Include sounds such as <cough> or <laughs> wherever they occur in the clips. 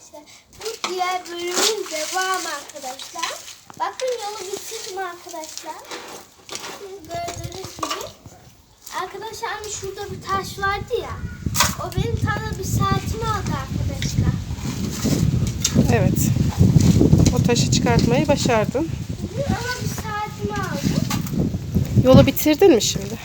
arkadaşlar. Bu diğer bölümün devamı arkadaşlar. Bakın yolu bitirdim arkadaşlar. Siz Gördüğünüz gibi. Arkadaşlar hani şurada bir taş vardı ya. O benim tam bir saatimi aldı arkadaşlar. Evet. O taşı çıkartmayı başardın. Ama bir saatimi aldı. Yolu bitirdin mi şimdi?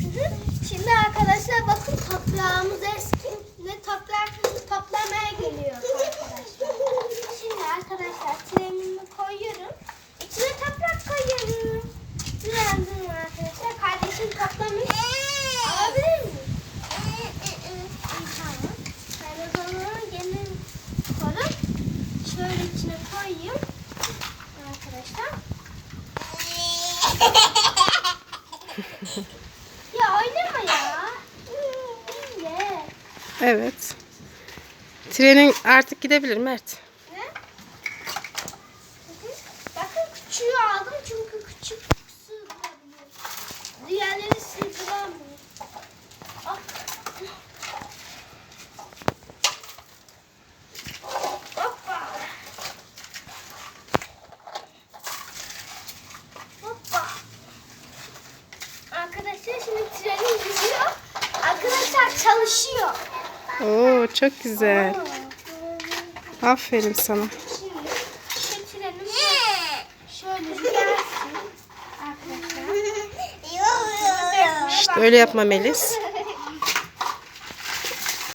Hı hı. Şimdi arkadaşlar bakın toprağımız eski ve toprak toplamaya geliyor arkadaşlar. Şimdi arkadaşlar trenimi koyuyorum. İçine toprak koyuyorum. Biraz durun arkadaşlar. Kardeşim toplamış. Alabilir miyim? İyi, Tamam. Ben o zaman gene koyup şöyle içine koyayım. Arkadaşlar. <laughs> Ya oynama ya. Evet. Trenin artık gidebilir Mert. Arkadaşlar şimdi trenim gidiyor. Arkadaşlar çalışıyor. Oo çok güzel. Aferin sana. Şimdi şu trenim şöyle gelsin. Arkadaşlar. İşte öyle yapma Melis.